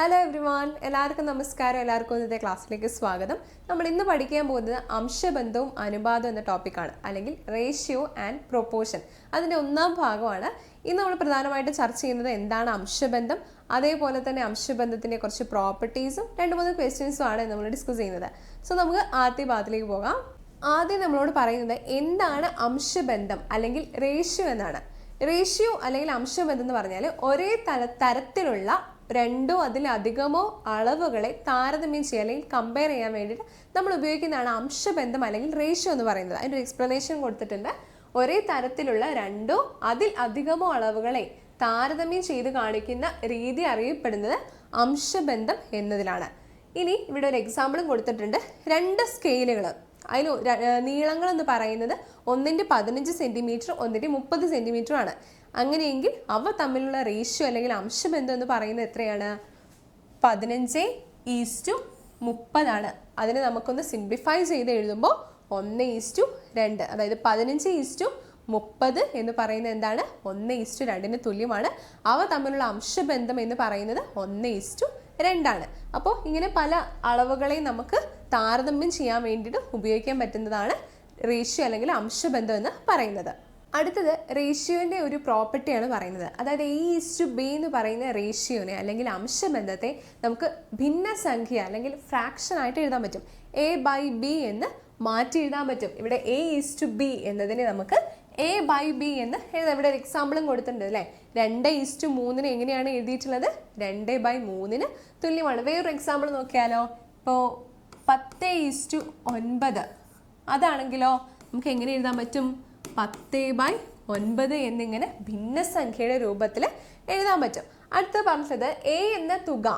Hello everyone എല്ലാവർക്കും നമസ്കാരം. എല്ലാവർക്കും ഇന്നത്തെ ക്ലാസ്സിലേക്ക് സ്വാഗതം. നമ്മൾ ഇന്ന് പഠിക്കാൻ പോകുന്നത് അംശബന്ധവും അനുപാതം എന്ന ടോപ്പിക്കാണ് അല്ലെങ്കിൽ റേഷ്യോ ആൻഡ് പ്രൊപ്പോർഷൻ അതിന്റെ ഒന്നാം ഭാഗമാണ്. ഇന്ന് നമ്മൾ പ്രധാനമായിട്ട് ചർച്ച ചെയ്യുന്നത് എന്താണ് അംശബന്ധം? അതേപോലെ തന്നെ അംശബന്ധത്തിന്റെ കുറച്ച് പ്രോപ്പർട്ടീസും രണ്ട് മൂന്ന് ക്വസ്റ്റ്യൻസും ആണ് നമ്മൾ ഡിസ്കസ് ചെയ്യുന്നത്. സോ നമുക്ക് ആദ്യ ഭാഗത്തിലേക്ക് പോകാം. ആദ്യം നമ്മളോട് പറയുന്നത് എന്താണ് അംശബന്ധം അല്ലെങ്കിൽ റേഷ്യോ എന്നാണ്. റേഷ്യോ അല്ലെങ്കിൽ അംശബന്ധം എന്ന് പറഞ്ഞാൽ ഒരേ തല തരത്തിലുള്ള രണ്ടോ അതിലധികമോ അളവുകളെ താരതമ്യം ചെയ്യുക അല്ലെങ്കിൽ കമ്പയർ ചെയ്യാൻ വേണ്ടിയിട്ട് നമ്മൾ ഉപയോഗിക്കുന്നതാണ് അംശബന്ധം അല്ലെങ്കിൽ റേഷ്യോ എന്ന് പറയുന്നത്. അതിന്റെ ഒരു എക്സ്പ്ലനേഷൻ കൊടുത്തിട്ടുണ്ട്. ഒരേ തരത്തിലുള്ള രണ്ടോ അതിൽ അധികമോ അളവുകളെ താരതമ്യം ചെയ്ത് കാണിക്കുന്ന രീതി അറിയപ്പെടുന്നത് അംശബന്ധം എന്നതിലാണ്. ഇനി ഇവിടെ ഒരു എക്സാമ്പിളും കൊടുത്തിട്ടുണ്ട്. രണ്ട് സ്കെയിലുകൾ അതിൽ നീളങ്ങൾ എന്ന് പറയുന്നത് ഒന്നിന്റെ പതിനഞ്ച് സെന്റിമീറ്റർ ഒന്നിന്റെ മുപ്പത് സെന്റിമീറ്റർ ആണ്. അങ്ങനെയെങ്കിൽ അവ തമ്മിലുള്ള റേഷ്യോ അല്ലെങ്കിൽ അംശബന്ധം എന്ന് പറയുന്നത് എത്രയാണ്? പതിനഞ്ച് ഈസ്റ്റു മുപ്പതാണ്. അതിനെ നമുക്കൊന്ന് സിംപ്ലിഫൈ ചെയ്ത് എഴുതുമ്പോൾ ഒന്ന് ഈസ്റ്റു രണ്ട്. അതായത് പതിനഞ്ച് ഈസ്റ്റു മുപ്പത് എന്ന് പറയുന്നത് എന്താണ്? ഒന്ന് ഈസ്റ്റു രണ്ടിന് തുല്യമാണ്. അവ തമ്മിലുള്ള അംശബന്ധം എന്ന് പറയുന്നത് ഒന്ന് ഈസ്റ്റു രണ്ടാണ്. അപ്പോൾ ഇങ്ങനെ പല അളവുകളെയും നമുക്ക് താരതമ്യം ചെയ്യാൻ വേണ്ടിയിട്ട് ഉപയോഗിക്കാൻ പറ്റുന്നതാണ് റേഷ്യോ അല്ലെങ്കിൽ അംശബന്ധം എന്ന് പറയുന്നത്. അടുത്തത് റേഷ്യോന്റെ ഒരു പ്രോപ്പർട്ടിയാണ് പറയുന്നത്. അതായത് എ ടു ബി എന്ന് പറയുന്ന റേഷ്യോനെ അല്ലെങ്കിൽ അംശബന്ധത്തെ നമുക്ക് ഭിന്ന സംഖ്യ അല്ലെങ്കിൽ ഫ്രാക്ഷൻ ആയിട്ട് എഴുതാൻ പറ്റും. എ ബൈ ബി എന്ന് മാറ്റി എഴുതാൻ പറ്റും. ഇവിടെ എ ടു ബി എന്നതിനെ നമുക്ക് എ ബൈ ബി എന്ന് എഴുതാം. ഇവിടെ ഒരു എക്സാമ്പിളും കൊടുത്തിട്ടുണ്ട് അല്ലേ? രണ്ട് ഈസ് ടു മൂന്നിന് എങ്ങനെയാണ് എഴുതിയിട്ടുള്ളത്? രണ്ട് ബൈ മൂന്നിന് തുല്യമാണ്. വേറൊരു എക്സാമ്പിൾ നോക്കിയാലോ? ഇപ്പോൾ പത്ത് ഈസ് ടു ഒൻപത്. അതാണെങ്കിലോ നമുക്ക് എങ്ങനെ എഴുതാൻ പറ്റും? പത്ത് ബൈ ഒൻപത് എന്നിങ്ങനെ ഭിന്നസംഖ്യയുടെ രൂപത്തിൽ എഴുതാൻ പറ്റും. അടുത്ത പറഞ്ഞത് എ എന്ന തുക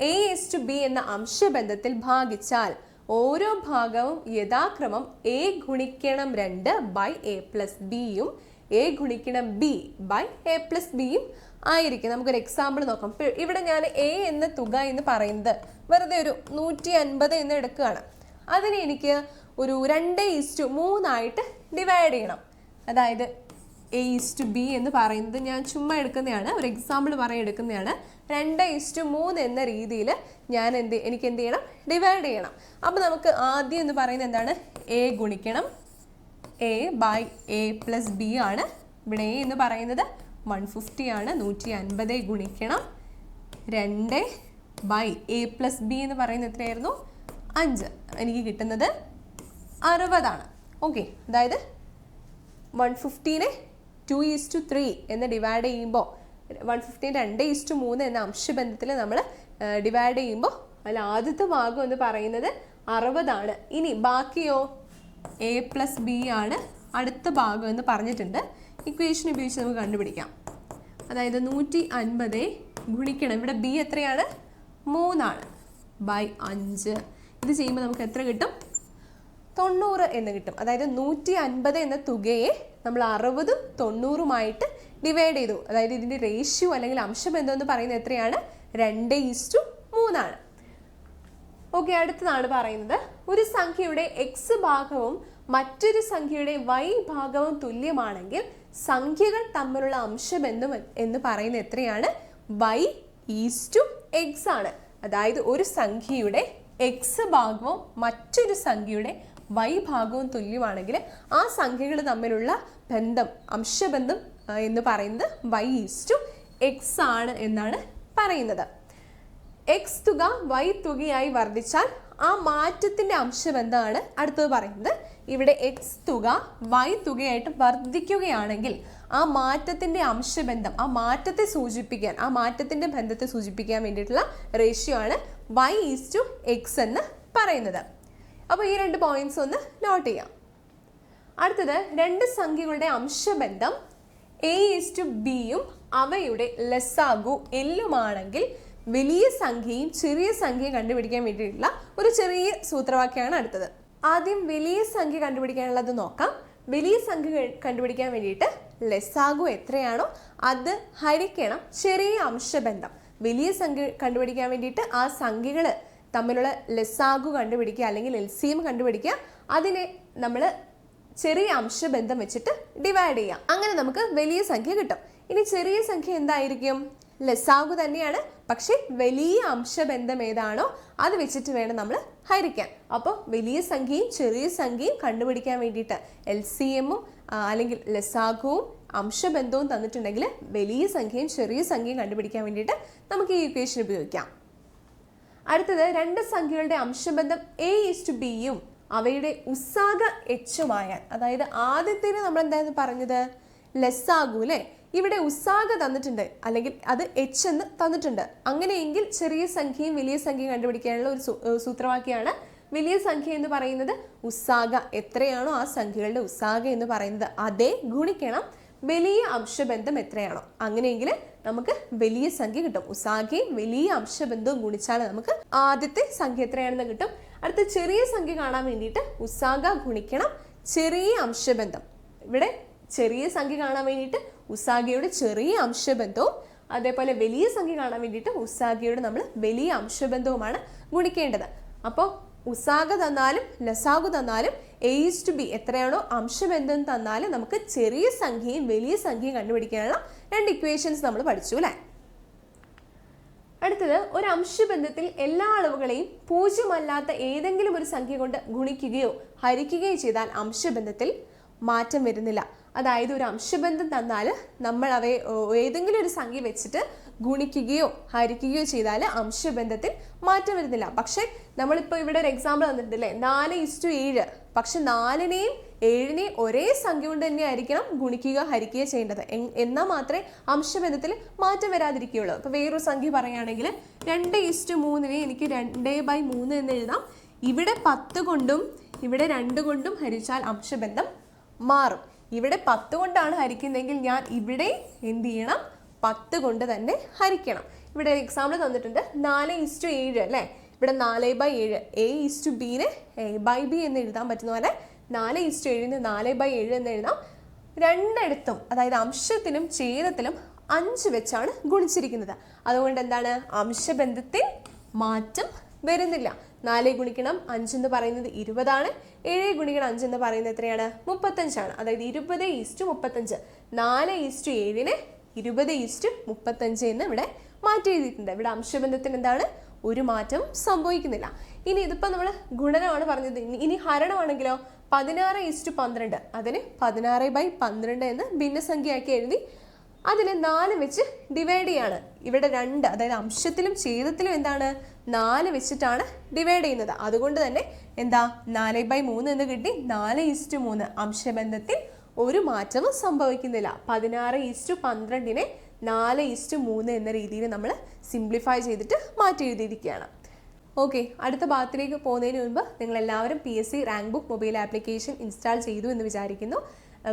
എ എസ് ടു ബി എന്ന അംശബന്ധത്തിൽ ഭാഗിച്ചാൽ ഓരോ ഭാഗവും യഥാക്രമം എ ഗുണിക്കണം രണ്ട് ബൈ എ പ്ലസ് ബിയും എ ഗുണിക്കണം ബി ബൈ എ പ്ലസ് ബിയും ആയിരിക്കും. നമുക്കൊരു എക്സാമ്പിൾ നോക്കാം. ഇവിടെ ഞാൻ എ എന്ന തുക എന്ന് പറയുന്നത് വെറുതെ ഒരു നൂറ്റി അൻപത് എന്ന് എടുക്കുകയാണ്. അതിന് എനിക്ക് ഒരു രണ്ട് ഈസ്റ്റു മൂന്നായിട്ട് ഡിവൈഡ് ചെയ്യണം. അതായത് എ ഈസ്റ്റു ബി എന്ന് പറയുന്നത് ഞാൻ ചുമ്മാ എടുക്കുന്നതാണ് ഒരു എക്സാമ്പിൾ പറയാൻ എടുക്കുന്നതാണ്. രണ്ട് ഈസ്റ്റു മൂന്ന് എന്ന രീതിയിൽ ഞാൻ എന്ത് എനിക്ക് എന്ത് ചെയ്യണം? ഡിവൈഡ് ചെയ്യണം. അപ്പോൾ നമുക്ക് ആദ്യം എന്ന് പറയുന്നത് എന്താണ്? എ ഗുണിക്കണം. A by A plus B ആണ്. ഇവിടെ എ എന്ന് പറയുന്നത് വൺ ഫിഫ്റ്റി ആണ്. നൂറ്റി അൻപത് ഗുണിക്കണം. രണ്ട് ബൈ എ പ്ലസ് ബി എന്ന് പറയുന്നത് എത്രയായിരുന്നു? അഞ്ച്. എനിക്ക് കിട്ടുന്നത് അറുപതാണ്. ഓക്കെ അതായത് വൺ ഫിഫ്റ്റീനെ ടു ഈസ് ടു ത്രീ എന്ന് ഡിവൈഡ് ചെയ്യുമ്പോൾ വൺ ഫിഫ്റ്റീൻ രണ്ട് ഈസ് ടു മൂന്ന് എന്ന അംശബന്ധത്തിൽ നമ്മൾ ഡിവൈഡ് ചെയ്യുമ്പോൾ അതിൽ ആദ്യത്തെ ഭാഗം എന്ന് പറയുന്നത് അറുപതാണ്. ഇനി ബാക്കിയോ? എ പ്ലസ് ബി ആണ് അടുത്ത ഭാഗം എന്ന് പറഞ്ഞിട്ടുണ്ട്. ഇക്വേഷൻ ഉപയോഗിച്ച് നമുക്ക് കണ്ടുപിടിക്കാം. അതായത് നൂറ്റി അൻപത് ഗുണിക്കണം. ഇവിടെ ബി എത്രയാണ്? മൂന്നാണ്. ബൈ അഞ്ച്. ഇത് ചെയ്യുമ്പോൾ നമുക്ക് എത്ര കിട്ടും? തൊണ്ണൂറ് എന്ന് കിട്ടും. അതായത് നൂറ്റി അൻപത് എന്ന തുകയെ നമ്മൾ അറുപതും തൊണ്ണൂറുമായിട്ട് ഡിവൈഡ് ചെയ്തു. അതായത് ഇതിന്റെ റേഷ്യോ അല്ലെങ്കിൽ അംശബന്ധം എന്ന് പറയുന്നത് എത്രയാണ്? രണ്ട് ഈസ്റ്റു മൂന്നാണ്. ഓക്കെ അടുത്തതാണ് പറയുന്നത്. ഒരു സംഖ്യയുടെ എക്സ് ഭാഗവും മറ്റൊരു സംഖ്യയുടെ വൈ ഭാഗവും തുല്യമാണെങ്കിൽ സംഖ്യകൾ തമ്മിലുള്ള അംശബന്ധം എന്ന് പറയുന്നത് എത്രയാണ്? വൈ ഈസ് ടു എക്സ് ആണ്. അതായത് ഒരു സംഖ്യയുടെ എക്സ് ഭാഗവും മറ്റൊരു സംഖ്യയുടെ വൈ ഭാഗവും തുല്യമാണെങ്കിൽ ആ സംഖ്യകൾ തമ്മിലുള്ള ബന്ധം അംശബന്ധം എന്ന് പറയുന്നത് വൈ ഈസ് ടു എക്സ് ആണ് എന്നാണ് പറയുന്നത്. എക്സ് തുക വൈ തുകയായി വർദ്ധിച്ചാൽ ആ മാറ്റത്തിന്റെ അംശബന്ധമാണ് അടുത്തത് പറയുന്നത്. ഇവിടെ എക്സ് തുക വൈ തുകയായിട്ട് വർദ്ധിക്കുകയാണെങ്കിൽ ആ മാറ്റത്തിന്റെ അംശബന്ധം ആ മാറ്റത്തെ സൂചിപ്പിക്കാൻ ആ മാറ്റത്തിന്റെ ബന്ധത്തെ സൂചിപ്പിക്കാൻ വേണ്ടിയിട്ടുള്ള റേഷ്യോ ആണ് വൈ ഈസ് ടു എക്സ് എന്ന് പറയുന്നത്. അപ്പോൾ ഈ രണ്ട് പോയിന്റ്സ് ഒന്ന് നോട്ട് ചെയ്യാം. അടുത്തത് രണ്ട് സംഖ്യകളുടെ അംശബന്ധം എ ഈസ് ടു ബിയും അവയുടെ ലെസ്സാകു എല്ലുമാണെങ്കിൽ വലിയ സംഖ്യയും ചെറിയ സംഖ്യയും കണ്ടുപിടിക്കാൻ വേണ്ടിയിട്ടുള്ള ഒരു ചെറിയ സൂത്രവാക്യമാണ് അടുത്തത്. ആദ്യം വലിയ സംഖ്യ കണ്ടുപിടിക്കാനുള്ളത് നോക്കാം. വലിയ സംഖ്യ കണ്ടുപിടിക്കാൻ വേണ്ടിയിട്ട് ലെസ്സാകു എത്രയാണോ അത് ഹരിക്കണം ചെറിയ അംശബന്ധം. വലിയ സംഖ്യ കണ്ടുപിടിക്കാൻ വേണ്ടിയിട്ട് ആ സംഖ്യകൾ തമ്മിലുള്ള ലെസ്സാഗു കണ്ടുപിടിക്കുക അല്ലെങ്കിൽ എൽ സി എം കണ്ടുപിടിക്കുക അതിനെ നമ്മൾ ചെറിയ അംശബന്ധം വെച്ചിട്ട് ഡിവൈഡ് ചെയ്യാം. അങ്ങനെ നമുക്ക് വലിയ സംഖ്യ കിട്ടും. ഇനി ചെറിയ സംഖ്യ എന്തായിരിക്കും? ലസാഗു തന്നെയാണ്. പക്ഷേ വലിയ അംശബന്ധം ഏതാണോ അത് വെച്ചിട്ട് വേണം നമ്മൾ ഹരിക്കാൻ. അപ്പോൾ വലിയ സംഖ്യയും ചെറിയ സംഖ്യയും കണ്ടുപിടിക്കാൻ വേണ്ടിയിട്ട് എൽ സി എമ്മും അല്ലെങ്കിൽ ലസാഗുവും അംശബന്ധവും തന്നിട്ടുണ്ടെങ്കിൽ വലിയ സംഖ്യയും ചെറിയ സംഖ്യയും കണ്ടുപിടിക്കാൻ വേണ്ടിയിട്ട് നമുക്ക് ഈ ഇക്വേഷൻ ഉപയോഗിക്കാം. അടുത്തത് രണ്ട് സംഖ്യകളുടെ അംശബന്ധം എ ഇസ് ടു ബിയും അവയുടെ ഉസാഗ എച്ചുമായാൽ അതായത് ആദ്യത്തേന് നമ്മൾ എന്തായിരുന്നു പറഞ്ഞത്? ലെസ്സാകൂ അല്ലേ ഇവിടെ ഉസാഗ തന്നിട്ടുണ്ട് അല്ലെങ്കിൽ അത് എച്ച് എന്ന് തന്നിട്ടുണ്ട്. അങ്ങനെയെങ്കിൽ ചെറിയ സംഖ്യയും വലിയ സംഖ്യയും കണ്ടുപിടിക്കാനുള്ള ഒരു സൂത്രവാക്യമാണ് വലിയ സംഖ്യ എന്ന് പറയുന്നത് ഉസാഗ. എത്രയാണോ ആ സംഖ്യകളുടെ ഉസാഗ എന്ന് പറയുന്നത്. അതേ ഗുണിക്കണം. വലിയ അംശബന്ധം എത്രയാണോ അങ്ങനെയെങ്കിൽ നമുക്ക് വലിയ സംഖ്യ കിട്ടും. ഉസാഖയും വലിയ അംശബന്ധവും ഗുണിച്ചാൽ നമുക്ക് ആദ്യത്തെ സംഖ്യ എത്രയാണെന്ന് കിട്ടും. അടുത്ത ചെറിയ സംഖ്യ കാണാൻ വേണ്ടിയിട്ട് ഉസാഗ ഗുണിക്കണം ചെറിയ അംശബന്ധം. ഇവിടെ ചെറിയ സംഖ്യ കാണാൻ വേണ്ടിയിട്ട് ഉസാഗയുടെ ചെറിയ അംശബന്ധവും അതേപോലെ വലിയ സംഖ്യ കാണാൻ വേണ്ടിയിട്ട് ഉസാഖയുടെ നമ്മൾ വലിയ അംശബന്ധവുമാണ് ഗുണിക്കേണ്ടത്. അപ്പോൾ ഉസാഗ തന്നാലും ലസാഗു തന്നാലും എയ്സ് ടു ബി എത്രയാണോ അംശബന്ധം തന്നാലും നമുക്ക് ചെറിയ സംഖ്യയും വലിയ സംഖ്യയും കണ്ടുപിടിക്കാനുള്ള രണ്ട് ഇക്വേഷൻസ് നമ്മൾ പഠിച്ചു അല്ലേ? അടുത്തത് ഒരു അംശബന്ധത്തിൽ എല്ലാ അളവുകളെയും പൂജ്യമല്ലാത്ത ഏതെങ്കിലും ഒരു സംഖ്യ കൊണ്ട് ഗുണിക്കുകയോ ഹരിക്കുകയോ ചെയ്താൽ അംശബന്ധത്തിൽ മാറ്റം വരുന്നില്ല. അതായത് ഒരു അംശബന്ധം തന്നാൽ നമ്മൾ അവയെ ഏതെങ്കിലും ഒരു സംഖ്യ വെച്ചിട്ട് ഗുണിക്കുകയോ ഹരിക്കുകയോ ചെയ്താൽ അംശബന്ധത്തിൽ മാറ്റം വരുന്നില്ല. പക്ഷേ നമ്മളിപ്പോൾ ഇവിടെ ഒരു എക്സാമ്പിൾ തന്നിട്ടില്ലേ നാല് ഇസ്റ്റു ഏഴ്. പക്ഷെ നാലിനെയും ഏഴിനെയും ഒരേ സംഖ്യ കൊണ്ട് തന്നെ ആയിരിക്കണം ഗുണിക്കുക ഹരിക്കുക ചെയ്യേണ്ടത്. എന്നാൽ മാത്രമേ അംശബന്ധത്തിൽ മാറ്റം വരാതിരിക്കുകയുള്ളൂ. അപ്പോൾ വേറൊരു സംഖ്യ പറയുകയാണെങ്കിൽ രണ്ട് ഇസ്റ്റു മൂന്നിനെ എനിക്ക് രണ്ട് ബൈ മൂന്ന് എന്ന് എഴുതാം. ഇവിടെ പത്ത് കൊണ്ടും ഇവിടെ രണ്ട് കൊണ്ടും ഹരിച്ചാൽ അംശബന്ധം മാറും. ഇവിടെ പത്ത് കൊണ്ടാണ് ഹരിക്കുന്നതെങ്കിൽ ഞാൻ ഇവിടെ എന്ത് ചെയ്യണം? പത്ത് കൊണ്ട് തന്നെ ഹരിക്കണം. ഇവിടെ എക്സാമ്പിൾ തന്നിട്ടുണ്ട്. നാല് ഇസ്റ്റു ഏഴ് അല്ലേ? ഇവിടെ നാല് ബൈ ഏഴ്. എ ഇസ്റ്റു ബിന് എ ബൈ ബി എന്ന് എഴുതാൻ പറ്റുന്ന പോലെ നാല് ഇസ്റ്റു ഏഴിന് നാല് ബൈ ഏഴ് എന്ന് എഴുതാം. രണ്ടിടത്തും അതായത് അംശത്തിലും ഛേദത്തിലും അഞ്ച് വെച്ചാണ് ഗുണിച്ചിരിക്കുന്നത്. അതുകൊണ്ട് എന്താണ്? അംശബന്ധത്തിൽ മാറ്റം വരുന്നില്ല. നാല് ഗുണിക്കണം അഞ്ച് എന്ന് പറയുന്നത് ഇരുപതാണ്. ഏഴ് ഗുണിക്കണം അഞ്ച് എന്ന് പറയുന്നത് എത്രയാണ്? മുപ്പത്തഞ്ചാണ്. അതായത് ഇരുപത് ഈസ്റ്റ് മുപ്പത്തഞ്ച്. നാല് ഈസ്റ്റ് ഏഴിന് ഇരുപത് ഈസ്റ്റ് മുപ്പത്തഞ്ച് എന്ന് ഇവിടെ മാറ്റി എഴുതിയിട്ടുണ്ട്. ഇവിടെ അംശബന്ധത്തിന് എന്താണ്? ഒരു മാറ്റം സംഭവിക്കുന്നില്ല. ഇനി ഇതിപ്പോൾ നമ്മൾ ഗുണനമാണ് പറഞ്ഞത്. ഇനി- ഹരണമാണെങ്കിലോ പതിനാറ് ഈസ്റ്റ് പന്ത്രണ്ട്. അതിന് പതിനാറ് ബൈ പന്ത്രണ്ട് എന്ന് ഭിന്നസംഖ്യയാക്കി എഴുതി അതിൽ നാല് വെച്ച് ഡിവൈഡ് ചെയ്യാണ്. ഇവിടെ രണ്ട് അതായത് അംശത്തിലും ഛേദത്തിലും എന്താണ്? നാല് വെച്ചിട്ടാണ് ഡിവൈഡ് ചെയ്യുന്നത്. അതുകൊണ്ട് തന്നെ എന്താ? നാല് ബൈ മൂന്ന് എന്ന് കിട്ടി. നാല് ഈസ്റ്റ് മൂന്ന്. അംശബന്ധത്തിൽ ഒരു മാറ്റവും സംഭവിക്കുന്നില്ല. പതിനാറ് ഈസ്റ്റു പന്ത്രണ്ടിനെ നാല് ഈസ്റ്റു മൂന്ന് എന്ന രീതിയിൽ നമ്മൾ സിംപ്ലിഫൈ ചെയ്തിട്ട് മാറ്റി എഴുതിയിരിക്കുകയാണ് ഓക്കെ അടുത്ത ഭാഗത്തിലേക്ക് പോകുന്നതിന് മുൻപ് നിങ്ങൾ എല്ലാവരും P S C rank book mobile application install ചെയ്തു എന്ന് വിചാരിക്കുന്നു.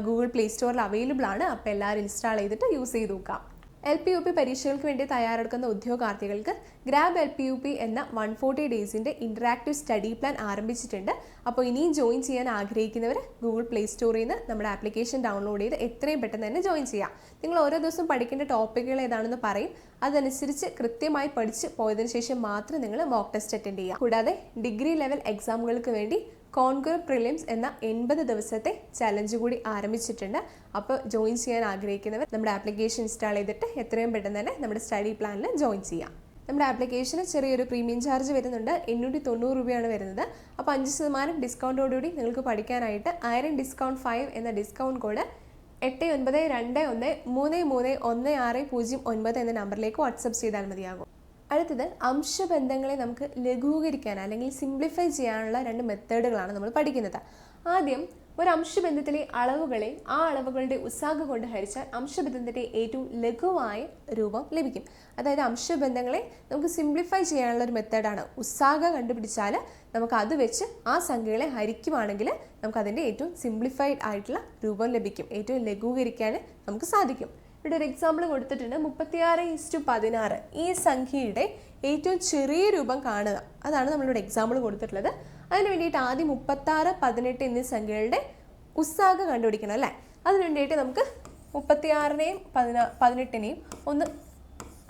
ഗൂഗിൾ പ്ലേ സ്റ്റോറിൽ അവൈലബിൾ ആണ്. അപ്പോൾ എല്ലാവരും ഇൻസ്റ്റാൾ ചെയ്തിട്ട് യൂസ് ചെയ്ത് നോക്കാം. എൽ പി യു പി പരീക്ഷകൾക്ക് വേണ്ടി തയ്യാറെടുക്കുന്ന ഉദ്യോഗാർത്ഥികൾക്ക് grab L P U P എന്ന വൺ ഫോർട്ടി ഡേയ്സിന്റെ ഇന്ററാക്റ്റീവ് സ്റ്റഡി പ്ലാൻ ആരംഭിച്ചിട്ടുണ്ട്. അപ്പോൾ ഇനിയും ജോയിൻ ചെയ്യാൻ ആഗ്രഹിക്കുന്നവർ ഗൂഗിൾ പ്ലേ സ്റ്റോറിൽ നിന്ന് നമ്മുടെ ആപ്ലിക്കേഷൻ ഡൗൺലോഡ് ചെയ്ത് എത്രയും പെട്ടെന്ന് തന്നെ ജോയിൻ ചെയ്യാം. നിങ്ങൾ ഓരോ ദിവസം പഠിക്കേണ്ട ടോപ്പിക്കുകൾ ഏതാണെന്ന് പറയും. അതനുസരിച്ച് കൃത്യമായി പഠിച്ച് പോയതിനു ശേഷം മാത്രം നിങ്ങൾ മോക്ക് ടെസ്റ്റ് അറ്റൻഡ് ചെയ്യുക. കൂടാതെ ഡിഗ്രി ലെവൽ എക്സാമുകൾക്ക് വേണ്ടി കോൺകുർ പ്രിലിംസ് എന്ന എൺപത് ദിവസത്തെ ചലഞ്ച് കൂടി ആരംഭിച്ചിട്ടുണ്ട്. അപ്പോൾ ജോയിൻ ചെയ്യാൻ ആഗ്രഹിക്കുന്നവർ നമ്മുടെ ആപ്ലിക്കേഷൻ ഇൻസ്റ്റാൾ ചെയ്തിട്ട് എത്രയും പെട്ടെന്ന് തന്നെ നമ്മുടെ സ്റ്റഡി പ്ലാനിൽ ജോയിൻ ചെയ്യാം. നമ്മുടെ ആപ്ലിക്കേഷന് ചെറിയൊരു പ്രീമിയം ചാർജ് വരുന്നുണ്ട്. എണ്ണൂറ്റി തൊണ്ണൂറ് രൂപയാണ് വരുന്നത്. അപ്പോൾ അഞ്ച് ശതമാനം ഡിസ്കൗണ്ടോടുകൂടി നിങ്ങൾക്ക് പഠിക്കാനായിട്ട് ആയിരം ഡിസ്കൗണ്ട് ഫൈവ് എന്ന ഡിസ്കൗണ്ട് കോഡ് എട്ട് ഒൻപത് രണ്ട് ഒന്ന് മൂന്ന് മൂന്ന് ഒന്ന് ആറ് പൂജ്യം ഒൻപത് എന്ന നമ്പറിലേക്ക് വാട്സപ്പ് ചെയ്താൽ മതിയാകും. അടുത്തത് അംശബന്ധങ്ങളെ നമുക്ക് ലഘൂകരിക്കാൻ അല്ലെങ്കിൽ സിംപ്ലിഫൈ ചെയ്യാനുള്ള രണ്ട് മെത്തേഡുകളാണ് നമ്മൾ പഠിക്കുന്നത്. ആദ്യം ഒരു അംശബന്ധത്തിലെ അളവുകളെ ആ അളവുകളുടെ ഉത്സാഹ കൊണ്ട് ഹരിച്ചാൽ അംശബന്ധത്തിന്റെ ഏറ്റവും ലഘുവായ രൂപം ലഭിക്കും. അതായത് അംശബന്ധങ്ങളെ നമുക്ക് സിംപ്ലിഫൈ ചെയ്യാനുള്ള ഒരു മെത്തേഡാണ് ഉസാഗ കണ്ടുപിടിച്ചാൽ നമുക്ക് അത് വെച്ച് ആ സംഖ്യകളെ ഹരിക്കുവാണെങ്കിൽ നമുക്ക് അതിന്റെ ഏറ്റവും സിംപ്ലിഫൈഡ് ആയിട്ടുള്ള രൂപം ലഭിക്കും. ഏറ്റവും ലഘൂകരിക്കാൻ നമുക്ക് സാധിക്കും. ഇവിടെ ഒരു എക്സാമ്പിൾ കൊടുത്തിട്ടുണ്ട്. മുപ്പത്തിയാറ് ഇസ്റ്റു പതിനാറ്. ഈ സംഖ്യയുടെ ഏറ്റവും ചെറിയ രൂപം കാണുക. അതാണ് നമ്മളിവിടെ എക്സാമ്പിൾ കൊടുത്തിട്ടുള്ളത്. അതിന് വേണ്ടിയിട്ട് ആദ്യം മുപ്പത്താറ് പതിനെട്ട് എന്നീ സംഖ്യകളുടെ ഉസ്സാഗ കണ്ടുപിടിക്കണം അല്ലേ? അതിന് വേണ്ടിയിട്ട് നമുക്ക് മുപ്പത്തിയാറിനെയും പതിനാ പതിനെട്ടിനെയും ഒന്ന്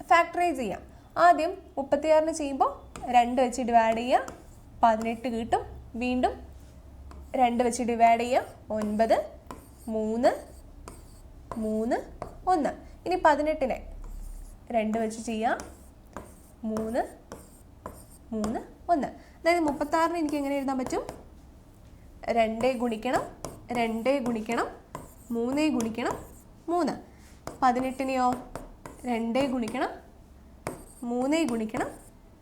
ഫാക്ടറൈസ് ചെയ്യാം. ആദ്യം മുപ്പത്തിയാറിന് ചെയ്യുമ്പോൾ രണ്ട് വെച്ച് ഡിവൈഡ് ചെയ്യുക. പതിനെട്ട് കിട്ടും. വീണ്ടും രണ്ട് വെച്ച് ഡിവൈഡ് ചെയ്യുക. ഒൻപത് മൂന്ന് മൂന്ന് ഒന്ന്. ഇനി പതിനെട്ടിനെ. രണ്ട് വെച്ച് ചെയ്യാം. മൂന്ന്. മൂന്ന് ഒന്ന്. അതായത് മുപ്പത്താറിന് എനിക്ക് എങ്ങനെ എഴുതാൻ പറ്റും? രണ്ട് ഗുണിക്കണം രണ്ട് ഗുണിക്കണം മൂന്ന് ഗുണിക്കണം മൂന്ന്. പതിനെട്ടിനെയോ? രണ്ട് ഗുണിക്കണം മൂന്ന് ഗുണിക്കണം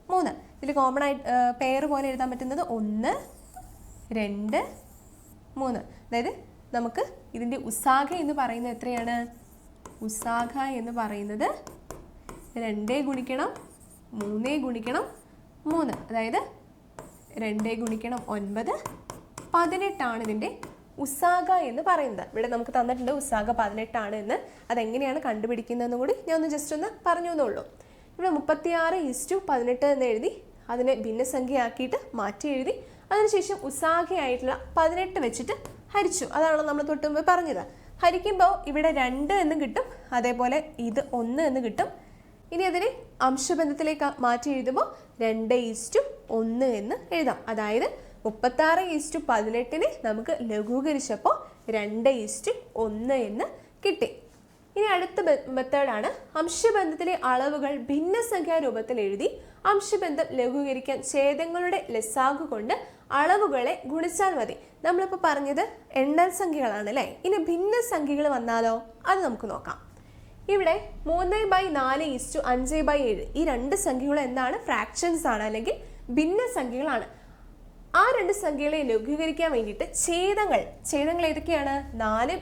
മൂന്ന്. ഇതിൽ കോമൺ ആയിട്ട് പെയർ പോലെ എഴുതാൻ പറ്റുന്നത് ഒന്ന് രണ്ട് മൂന്ന്. അതായത് നമുക്ക് ഇതിന്റെ ഉസാഖ എന്ന് പറയുന്നത് എത്രയാണ്? ഉസാഖ എന്ന് പറയുന്നത് രണ്ടേ ഗുണിക്കണം മൂന്നേ ഗുണിക്കണം മൂന്ന്. അതായത് രണ്ടേ ഗുണിക്കണം ഒൻപത് പതിനെട്ടാണ് ഇതിന്റെ ഉസാഗ എന്ന് പറയുന്നത്. ഇവിടെ നമുക്ക് തന്നിട്ടുണ്ട് ഉസാഗ പതിനെട്ടാണ് എന്ന്. അതെങ്ങനെയാണ് കണ്ടുപിടിക്കുന്നതെന്ന് കൂടി ഞാൻ ഒന്ന് ജസ്റ്റ് ഒന്ന് പറഞ്ഞു എന്നുള്ളൂ ഇവിടെ മുപ്പത്തിയാറ് ഇസ്റ്റു പതിനെട്ട് എന്ന് എഴുതി അതിനെ ഭിന്നസംഖ്യയാക്കിയിട്ട് മാറ്റി എഴുതി അതിനുശേഷം ഉസാഖയായിട്ടുള്ള പതിനെട്ട് വെച്ചിട്ട് ഹരിച്ചു. അതാണ് നമ്മൾ തൊട്ടുമ്പോൾ പറഞ്ഞത്. ഹരിക്കുമ്പോൾ ഇവിടെ രണ്ട് എന്ന് കിട്ടും അതേപോലെ ഇത് ഒന്ന് എന്ന് കിട്ടും. ഇനി അതിനെ അംശബന്ധത്തിലേക്ക് മാറ്റി എഴുതുമ്പോൾ രണ്ട് ഈസ്റ്റു ഒന്ന് എന്ന് എഴുതാം. അതായത് മുപ്പത്താറ് ഈസ്റ്റു പതിനെട്ടിനെ നമുക്ക് ലഘൂകരിച്ചപ്പോൾ രണ്ട് ഈസ്റ്റു ഒന്ന് എന്ന് കിട്ടി. ഇനി അടുത്ത മെത്തേഡാണ് അംശബന്ധത്തിലെ അളവുകൾ ഭിന്നസംഖ്യാ രൂപത്തിൽ എഴുതി അംശബന്ധം ലഘൂകരിക്കാൻ ഛേദങ്ങളുടെ ലസാഗു കൊണ്ട് അളവുകളെ ഗുണിച്ചാൽ മതി. നമ്മളിപ്പോൾ പറഞ്ഞത് എണ്ണൽ സംഖ്യകളാണ് അല്ലേ? ഇനി ഭിന്ന സംഖ്യകൾ വന്നാലോ? അത് നമുക്ക് നോക്കാം. ഇവിടെ മൂന്ന് ബൈ നാല് ഈസ്റ്റു അഞ്ച് ബൈ ഏഴ്. ഈ രണ്ട് സംഖ്യകളും എന്താണ്? ഫ്രാക്ഷൻസ് ആണ് അല്ലെങ്കിൽ ഭിന്ന സംഖ്യകളാണ്. ആ രണ്ട് സംഖ്യകളെ ലഘൂകരിക്കാൻ വേണ്ടിയിട്ട് ഛേദങ്ങൾ ഛേദങ്ങൾ ഏതൊക്കെയാണ്? നാലും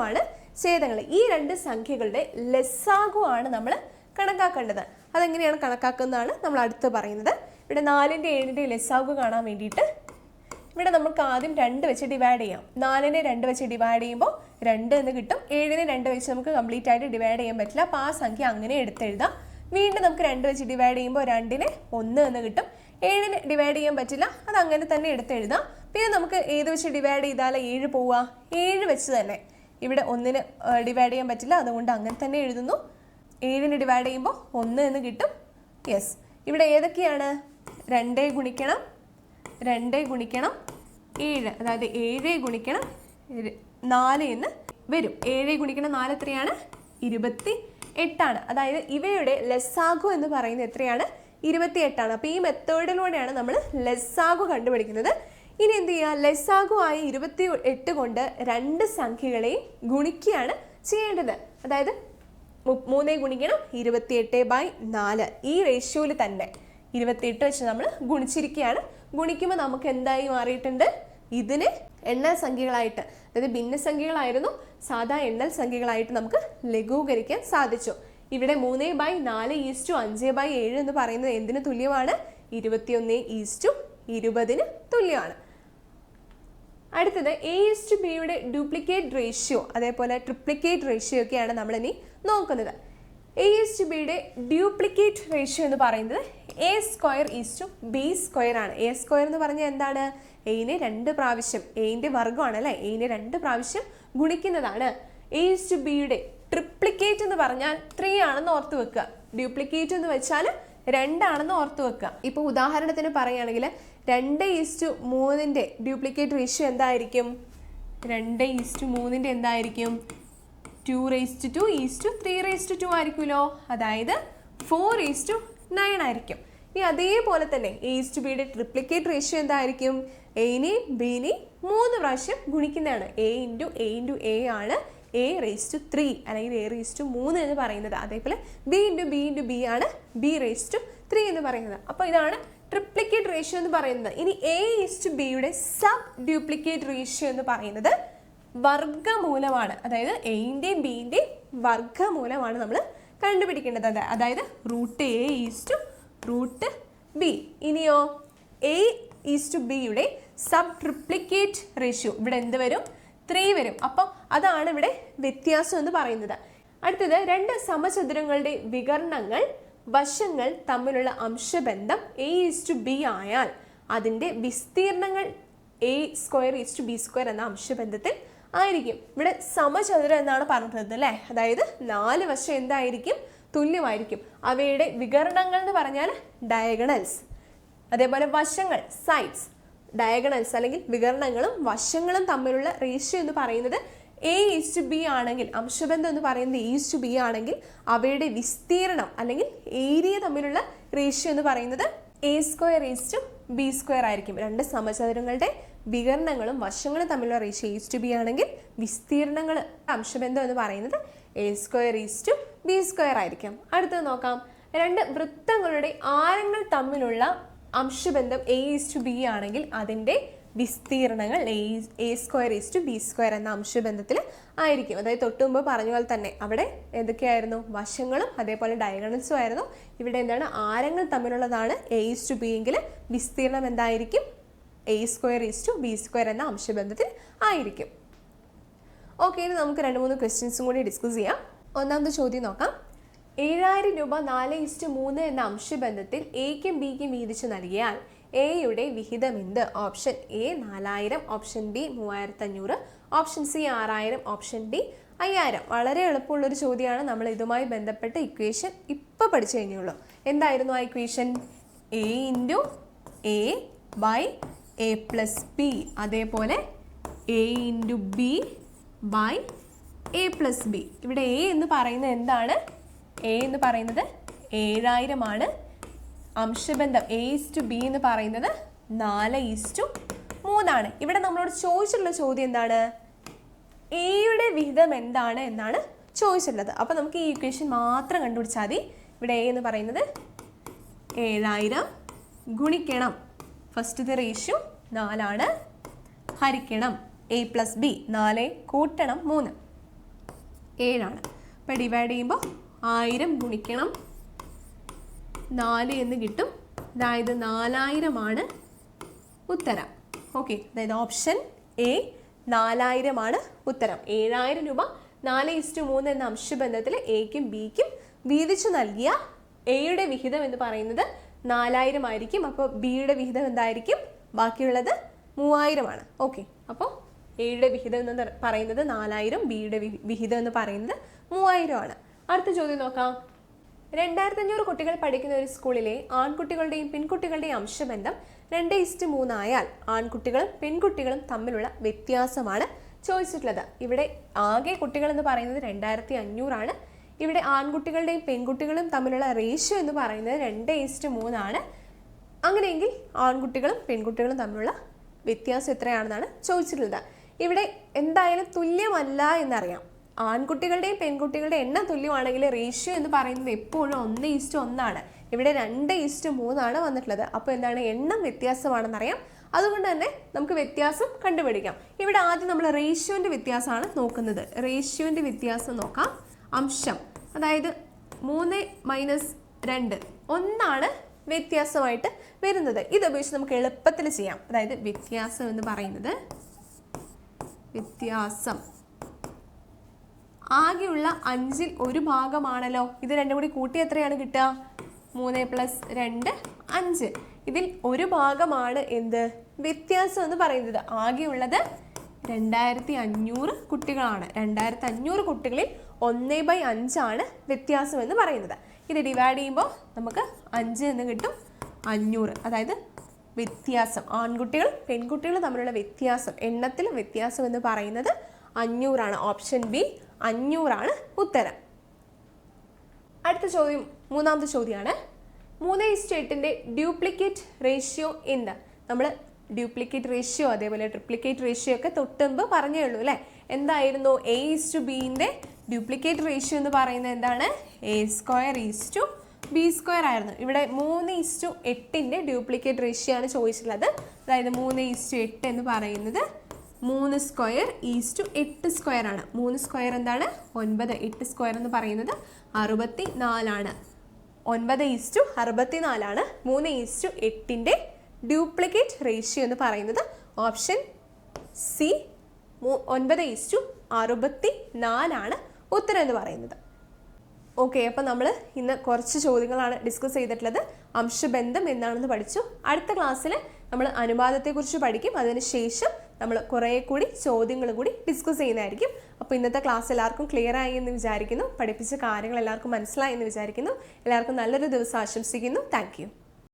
ആണ് ഛേദങ്ങൾ. ഈ രണ്ട് സംഖ്യകളുടെ ലെസ്സാകുവാണ് നമ്മൾ കണക്കാക്കേണ്ടത്. അതെങ്ങനെയാണ് കണക്കാക്കുന്നതാണ് നമ്മൾ അടുത്ത് പറയുന്നത്. ഇവിടെ നാലിന്റെ ഏഴിന്റെ ലസാഗു കാണാൻ വേണ്ടിയിട്ട് ഇവിടെ നമുക്ക് ആദ്യം രണ്ട് വെച്ച് ഡിവൈഡ് ചെയ്യാം. നാലിനെ രണ്ട് വെച്ച് ഡിവൈഡ് ചെയ്യുമ്പോൾ രണ്ട് എന്ന് കിട്ടും. ഏഴിനെ രണ്ട് വെച്ച് നമുക്ക് കംപ്ലീറ്റ് ആയിട്ട് ഡിവൈഡ് ചെയ്യാൻ പറ്റില്ല. അപ്പോൾ ആ സംഖ്യ അങ്ങനെ എടുത്തെഴുതാം. വീണ്ടും നമുക്ക് രണ്ട് വെച്ച് ഡിവൈഡ് ചെയ്യുമ്പോൾ രണ്ടിനെ ഒന്ന് എന്ന് കിട്ടും. ഏഴിന് ഡിവൈഡ് ചെയ്യാൻ പറ്റില്ല. അത് അങ്ങനെ തന്നെ എടുത്തെഴുതാം. പിന്നെ നമുക്ക് ഏത് വെച്ച് ഡിവൈഡ് ചെയ്താൽ ഏഴ് പോവുക? ഏഴ് വെച്ച് തന്നെ. ഇവിടെ ഒന്നിന് ഡിവൈഡ് ചെയ്യാൻ പറ്റില്ല. അതുകൊണ്ട് അങ്ങനെ തന്നെ എഴുതുന്നു. ഏഴിന് ഡിവൈഡ് ചെയ്യുമ്പോൾ ഒന്ന് എന്ന് കിട്ടും. യെസ് ഇവിടെ ഏതൊക്കെയാണ്? രണ്ടേ ഗുണിക്കണം. രണ്ട് ഗുണിക്കണം ഏഴ് അതായത് ഏഴ് ഗുണിക്കണം നാല് എന്ന് വരും. ഏഴ് ഗുണിക്കണം നാല് എത്രയാണ്? ഇരുപത്തി എട്ടാണ്. അതായത് ഇവയുടെ ലസാഗു എന്ന് പറയുന്നത് എത്രയാണ്? ഇരുപത്തി എട്ടാണ് അപ്പോൾ ഈ മെത്തേഡിലൂടെയാണ് നമ്മൾ ലസാഗു കണ്ടുപിടിക്കുന്നത്. ഇനി എന്ത് ചെയ്യുക ലസാഗു ആയ ഇരുപത്തി എട്ട് കൊണ്ട് രണ്ട് സംഖ്യകളെയും ഗുണിക്കുകയാണ് ചെയ്യേണ്ടത്. അതായത് മൂന്ന് ഗുണിക്കണം ഇരുപത്തിയെട്ട് ബൈ നാല്. ഈ റേഷ്യോയിൽ തന്നെ ഇരുപത്തിയെട്ട് വെച്ച് നമ്മൾ ഗുണിച്ചിരിക്കുകയാണ്. ഗുണിക്കുമ്പോൾ നമുക്ക് എന്തായി മാറിയിട്ടുണ്ട്? ഇതിന് എണ്ണൽ സംഖ്യകളായിട്ട് അതായത് ഭിന്നസംഖ്യകളായിരുന്നു സാധാ എണ്ണൽ സംഖ്യകളായിട്ട് നമുക്ക് ലഘൂകരിക്കാൻ സാധിച്ചു. ഇവിടെ മൂന്ന് ബൈ നാല് ഈസ്റ്റു അഞ്ച് ബൈ ഏഴ് എന്ന് പറയുന്നത് എന്തിനു തുല്യമാണ്? ഇരുപത്തിയൊന്ന് ഈസ്റ്റു ഇരുപതിന് തുല്യമാണ്. അടുത്തത് എ ടു ബിയുടെ ഡ്യൂപ്ലിക്കേറ്റ് റേഷ്യോ അതേപോലെ ട്രിപ്ലിക്കേറ്റ് റേഷ്യോ ഒക്കെയാണ് ഇനി നോക്കുന്നത്. എ എസ് ബിയുടെ ഡ്യൂപ്ലിക്കേറ്റ് റേഷ്യോ എന്ന് പറയുന്നത് A square is to B square ആണ്. എ സ്ക്വയർ എന്ന് പറഞ്ഞാൽ എന്താണ്? എയിനെ രണ്ട് പ്രാവശ്യം എയിന്റെ വർഗമാണ് അല്ലേ? എയിനെ രണ്ട് പ്രാവശ്യം ഗുണിക്കുന്നതാണ്. എ ടു ബിയുടെ ട്രിപ്ലിക്കേറ്റ് എന്ന് പറഞ്ഞാൽ ത്രീ ആണെന്ന് ഓർത്ത് വെക്കുക. ഡ്യൂപ്ലിക്കേറ്റ് എന്ന് വെച്ചാൽ രണ്ടാണെന്ന് ഓർത്ത് വെക്കുക. ഇപ്പോൾ ഉദാഹരണത്തിന് പറയുകയാണെങ്കിൽ രണ്ട് ഈസ്റ്റു മൂന്നിന്റെ ഡ്യൂപ്ലിക്കേറ്റ് റേഷ്യോ എന്തായിരിക്കും? രണ്ട് ഈസ്റ്റു മൂന്നിന്റെ എന്തായിരിക്കും? Two raised to is to three raised to ആയിരിക്കുമല്ലോ. അതായത് ഫോർ ഈസ്റ്റു നയൻ ആയിരിക്കും. ഇനി അതേപോലെ തന്നെ ടു ബിയുടെ ട്രിപ്ലിക്കേറ്റ് റേഷ്യോ എന്തായിരിക്കും? എയിനെയും ബിനെയും മൂന്ന് പ്രാവശ്യം ഗുണിക്കുന്നതാണ്. A into A into A ആണ് എ റേസ് ടു ത്രീ അല്ലെങ്കിൽ എ റേസ് ടു മൂന്ന് എന്ന് പറയുന്നത്. അതേപോലെ B into B into B ആണ് ബി റേസ് ടു ത്രീ എന്ന് പറയുന്നത്. അപ്പോൾ ഇതാണ് ട്രിപ്ലിക്കേറ്റ് റേഷ്യോ എന്ന് പറയുന്നത്. ഇനി എ ഈസ് ടു ബിയുടെ സബ് ഡ്യൂപ്ലിക്കേറ്റ് റേഷ്യോ എന്ന് പറയുന്നത് വർഗമൂലമാണ് അതായത് എയിന്റെയും ബിന്റെയും വർഗമൂലമാണ് നമ്മൾ കണ്ടുപിടിക്കേണ്ടത്. അതെ അതായത് root A is to root B ഇനിയോ? എ ഈസ് ടു ബിയുടെ സബ് ട്രിപ്ലിക്കേറ്റ് റേഷ്യോ ഇവിടെ എന്ത് വരും? ത്രീ വരും. അപ്പം അതാണ് ഇവിടെ വ്യത്യാസം എന്ന് പറയുന്നത്. അടുത്തത് രണ്ട് സമചതുരങ്ങളുടെ വികരണങ്ങൾ വശങ്ങൾ തമ്മിലുള്ള അംശബന്ധം എ ഈസ് ടു ബി ആയാൽ അതിന്റെ വിസ്തീർണങ്ങൾ A square is to B square എന്ന അംശബന്ധത്തിൽ ആയിരിക്കും. ഇവിടെ സമചതുരം എന്നാണ് പറഞ്ഞത് അല്ലേ? അതായത് നാല് വശം എന്തായിരിക്കും? തുല്യമായിരിക്കും. അവയുടെ വികരണങ്ങൾ എന്ന് പറഞ്ഞാൽ ഡയഗണൽസ് അതേപോലെ വശങ്ങൾ സൈഡ്സ് ഡയഗണൽസ് അല്ലെങ്കിൽ വികരണങ്ങളും വശങ്ങളും തമ്മിലുള്ള റേഷ്യോ എന്ന് പറയുന്നത് എ ഈസ് ടു ബി ആണെങ്കിൽ അംശബന്ധം എന്ന് പറയുന്നത് എ ഈസ് ടു ബി ആണെങ്കിൽ അവയുടെ വിസ്തീർണം അല്ലെങ്കിൽ ഏരിയ തമ്മിലുള്ള റേഷ്യോ എന്ന് പറയുന്നത് A square is to B square ആയിരിക്കും. രണ്ട് സമചതുരങ്ങളുടെ വികരണങ്ങളും വശങ്ങളും തമ്മിലുള്ള റേഷ്യോ ഈസ് ടു ബി ആണെങ്കിൽ വിസ്തീർണങ്ങൾ അംശബന്ധം എന്ന് പറയുന്നത് A square is to B square ആയിരിക്കും. അടുത്തത് നോക്കാം. രണ്ട് വൃത്തങ്ങളുടെ ആരങ്ങൾ തമ്മിലുള്ള അംശബന്ധം എ ഈസ് ടു ബി ആണെങ്കിൽ അതിന്റെ വിസ്തീർണങ്ങൾ A A square is to B square എന്ന അംശബന്ധത്തിൽ ആയിരിക്കും. അതായത് തൊട്ട് മുമ്പ് പറഞ്ഞ പോലെ തന്നെ അവിടെ എന്തൊക്കെയായിരുന്നു? വശങ്ങളും അതേപോലെ ഡയഗണൽസും ആയിരുന്നു. ഇവിടെ എന്താണ്? ആരങ്ങൾ തമ്മിലുള്ളതാണ് എ ഈസ് ടു ബി എങ്കിൽ വിസ്തീർണം എന്തായിരിക്കും? A square is to B square എന്ന അംശബന്ധത്തിൽ ആയിരിക്കും. ഓക്കെ ഇനി നമുക്ക് രണ്ട് മൂന്ന് ക്വസ്റ്റ്യൻസും കൂടി ഡിസ്കസ് ചെയ്യാം. ഒന്നാമത്തെ ചോദ്യം നോക്കാം. ഏഴായിരം രൂപ നാല് ഇസ്റ്റു മൂന്ന് എന്ന അംശബന്ധത്തിൽ എക്കും ബിക്കും വീതിച്ചു നൽകിയാൽ എയുടെ വിഹിതം എന്ത്? ഓപ്ഷൻ എ നാലായിരം ഓപ്ഷൻ ബി മൂവായിരത്തി അഞ്ഞൂറ് ഓപ്ഷൻ സി ആറായിരം ഓപ്ഷൻ ഡി അയ്യായിരം. വളരെ എളുപ്പമുള്ളൊരു ചോദ്യമാണ്. നമ്മൾ ഇതുമായി ബന്ധപ്പെട്ട ഇക്വേഷൻ ഇപ്പോൾ പഠിച്ചു കഴിഞ്ഞുള്ളൂ എന്തായിരുന്നു ആ equation A into A by A plus B അതേപോലെ A into B by A plus B ഇവിടെ എ എന്ന് പറയുന്നത് എന്താണ്? എ എന്ന് പറയുന്നത് ഏഴായിരമാണ്. അംശബന്ധം എ ഈസ് ടു ബി എന്ന് പറയുന്നത് നാല് ഈസ് ടു മൂന്നാണ്. ഇവിടെ നമ്മളോട് ചോദിച്ചിട്ടുള്ള ചോദ്യം എന്താണ്? എയുടെ വിഹിതം എന്താണ് എന്നാണ് ചോദിച്ചിട്ടുള്ളത്. അപ്പോൾ നമുക്ക് ഈ ഇക്വേഷൻ മാത്രം കണ്ടുപിടിച്ചാൽ മതി. ഇവിടെ എ എന്ന് പറയുന്നത് ഏഴായിരം ഗുണിക്കണം. ഫസ്റ്റത്തെ റേഷ്യോ നാലാണ്. ഹരിക്കണം. എ പ്ലസ് ബി നാല് കൂട്ടണം മൂന്ന്. ഏഴാണ്. അപ്പോൾ ഡിവൈഡ് ചെയ്യുമ്പോൾ ആയിരം ഗുണിക്കണം. നാല് എന്ന് കിട്ടും. അതായത് നാലായിരമാണ് ഉത്തരം. ഓക്കെ അതായത് ഓപ്ഷൻ എ നാലായിരമാണ് ഉത്തരം. ഏഴായിരം രൂപ നാല് ഇസ്റ്റു മൂന്ന് എന്ന അംശബന്ധത്തിൽ എക്കും ബിക്കും വീതിച്ചു നൽകിയ എയുടെ വിഹിതം എന്ന് പറയുന്നത് നാലായിരം ആയിരിക്കും. അപ്പോൾ ബിയുടെ വിഹിതം എന്തായിരിക്കും? ബാക്കിയുള്ളത് മൂവായിരമാണ്. ഓക്കെ അപ്പോൾ എയുടെ വിഹിതം എന്ന് പറയുന്നത് നാലായിരം ബിയുടെ വിഹിതം എന്ന് പറയുന്നത് മൂവായിരമാണ്. അടുത്ത ചോദ്യം നോക്കാം. രണ്ടായിരത്തി അഞ്ഞൂറ് കുട്ടികൾ പഠിക്കുന്ന ഒരു സ്കൂളിലെ ആൺകുട്ടികളുടെയും പെൺകുട്ടികളുടെയും അംശബന്ധം രണ്ട് ഇസ്റ്റ് മൂന്നായാൽ ആൺകുട്ടികളും പെൺകുട്ടികളും തമ്മിലുള്ള വ്യത്യാസമാണ് ചോദിച്ചിട്ടുള്ളത്. ഇവിടെ ആകെ കുട്ടികൾ എന്ന് പറയുന്നത് രണ്ടായിരത്തി അഞ്ഞൂറാണ് ഇവിടെ ആൺകുട്ടികളുടെയും പെൺകുട്ടികളും തമ്മിലുള്ള റേഷ്യോ എന്ന് പറയുന്നത് രണ്ട് ഈസ്റ്റ് മൂന്നാണ്. അങ്ങനെയെങ്കിൽ ആൺകുട്ടികളും പെൺകുട്ടികളും തമ്മിലുള്ള വ്യത്യാസം എത്രയാണെന്നാണ് ചോദിച്ചിട്ടുള്ളത്. ഇവിടെ എന്തായാലും തുല്യമല്ല എന്നറിയാം. ആൺകുട്ടികളുടെയും പെൺകുട്ടികളുടെ എണ്ണം തുല്യമാണെങ്കിൽ റേഷ്യോ എന്ന് പറയുന്നത് എപ്പോഴും ഒന്ന് ഈസ്റ്റ് ഒന്നാണ്. ഇവിടെ രണ്ട് ഈസ്റ്റ് മൂന്നാണ് വന്നിട്ടുള്ളത്. അപ്പോൾ എന്താണ് എണ്ണം വ്യത്യാസമാണെന്നറിയാം. അതുകൊണ്ട് തന്നെ നമുക്ക് വ്യത്യാസം കണ്ടുപിടിക്കാം. ഇവിടെ ആദ്യം നമ്മൾ റേഷ്യോന്റെ വ്യത്യാസമാണ് നോക്കുന്നത്. റേഷ്യോന്റെ വ്യത്യാസം നോക്കാം. അംശം. അതായത് മൂന്ന് മൈനസ് രണ്ട്. ഒന്നാണ് വ്യത്യാസമായിട്ട് വരുന്നത്. ഇത് ഉപയോഗിച്ച് നമുക്ക് എളുപ്പത്തിൽ ചെയ്യാം. അതായത് വ്യത്യാസം എന്ന് പറയുന്നത് വ്യത്യാസം. ആകെയുള്ള അഞ്ചിൽ ഒരു ഭാഗമാണല്ലോ. ഇത് രണ്ടും കൂടി കൂട്ടി എത്രയാണ് കിട്ടുക? മൂന്ന് പ്ലസ് രണ്ട് അഞ്ച്. ഇതിൽ ഒരു ഭാഗമാണ് എന്ത്? വ്യത്യാസം എന്ന് പറയുന്നത്. ആകെയുള്ളത് രണ്ടായിരത്തി അഞ്ഞൂറ് കുട്ടികളാണ്. രണ്ടായിരത്തി അഞ്ഞൂറ് കുട്ടികളിൽ ഒന്ന് ബൈ അഞ്ചാണ് വ്യത്യാസം എന്ന് പറയുന്നത്. ഇത് ഡിവൈഡ് ചെയ്യുമ്പോൾ നമുക്ക് അഞ്ച് എന്ന് കിട്ടും അഞ്ഞൂറ്. അതായത് വ്യത്യാസം. ആൺകുട്ടികൾ പെൺകുട്ടികൾ തമ്മിലുള്ള വ്യത്യാസം എണ്ണത്തിൽ വ്യത്യാസം എന്ന് പറയുന്നത് അഞ്ഞൂറാണ്. ഓപ്ഷൻ ബി അഞ്ഞൂറാണ് ഉത്തരം. അടുത്ത ചോദ്യം മൂന്നാമത്തെ ചോദ്യമാണ്. മൂന്ന് ഇസ്റ്റേറ്റിന്റെ ഡ്യൂപ്ലിക്കേറ്റ് റേഷ്യോ എന്ത്? നമ്മൾ ഡ്യൂപ്ലിക്കേറ്റ് റേഷ്യോ അതേപോലെ ട്രിപ്ലിക്കേറ്റ് റേഷ്യോ ഒക്കെ തൊട്ടുമ്പ് പറഞ്ഞേ ഉള്ളൂ അല്ലേ? എന്തായിരുന്നു? എ ഈസ് ടു ബീന്റെ ഡ്യൂപ്ലിക്കേറ്റ് റേഷ്യോ എന്ന് പറയുന്നത് എന്താണ്? A square is to B square ആയിരുന്നു. ഇവിടെ മൂന്ന് ഈസ്റ്റു എട്ടിന്റെ ഡ്യൂപ്ലിക്കേറ്റ് റേഷ്യോ ആണ് ചോദിച്ചിട്ടുള്ളത്. അതായത് മൂന്ന് ടു എട്ട് എന്ന് പറയുന്നത് മൂന്ന് സ്ക്വയർ ടു എട്ട് സ്ക്വയർ ആണ്. മൂന്ന് സ്ക്വയർ എന്താണ്? ഒൻപത്. എട്ട് സ്ക്വയർ എന്ന് പറയുന്നത് അറുപത്തി നാലാണ് ഒൻപത് ഈസ്റ്റു അറുപത്തി നാലാണ് മൂന്ന് ഈസ്റ്റു എട്ടിന്റെ ഡ്യൂപ്ലിക്കേറ്റ് റേഷ്യോ എന്ന് പറയുന്നത് ഓപ്ഷൻ സി ഒൻപത് ഈസ്റ്റു അറുപത്തി നാലാണ് ഉത്തരം എന്ന് പറയുന്നത്. ഓക്കെ അപ്പം നമ്മൾ ഇന്ന് കുറച്ച് ചോദ്യങ്ങളാണ് ഡിസ്കസ് ചെയ്തിട്ടുള്ളത്. അംശബന്ധം എന്താണെന്ന് പഠിച്ചു. അടുത്ത ക്ലാസ്സിൽ നമ്മൾ അനുപാതത്തെക്കുറിച്ച് പഠിക്കും. അതിനുശേഷം നമ്മൾ കുറേ കൂടി ചോദ്യങ്ങൾ കൂടി ഡിസ്കസ് ചെയ്യുന്നതായിരിക്കും. അപ്പോൾ ഇന്നത്തെ ക്ലാസ് എല്ലാവർക്കും ക്ലിയർ ആയി എന്ന് വിചാരിക്കുന്നു. പഠിപ്പിച്ച കാര്യങ്ങൾ എല്ലാവർക്കും മനസ്സിലായി എന്ന് വിചാരിക്കുന്നു. എല്ലാവർക്കും നല്ലൊരു ദിവസം ആശംസിക്കുന്നു. താങ്ക്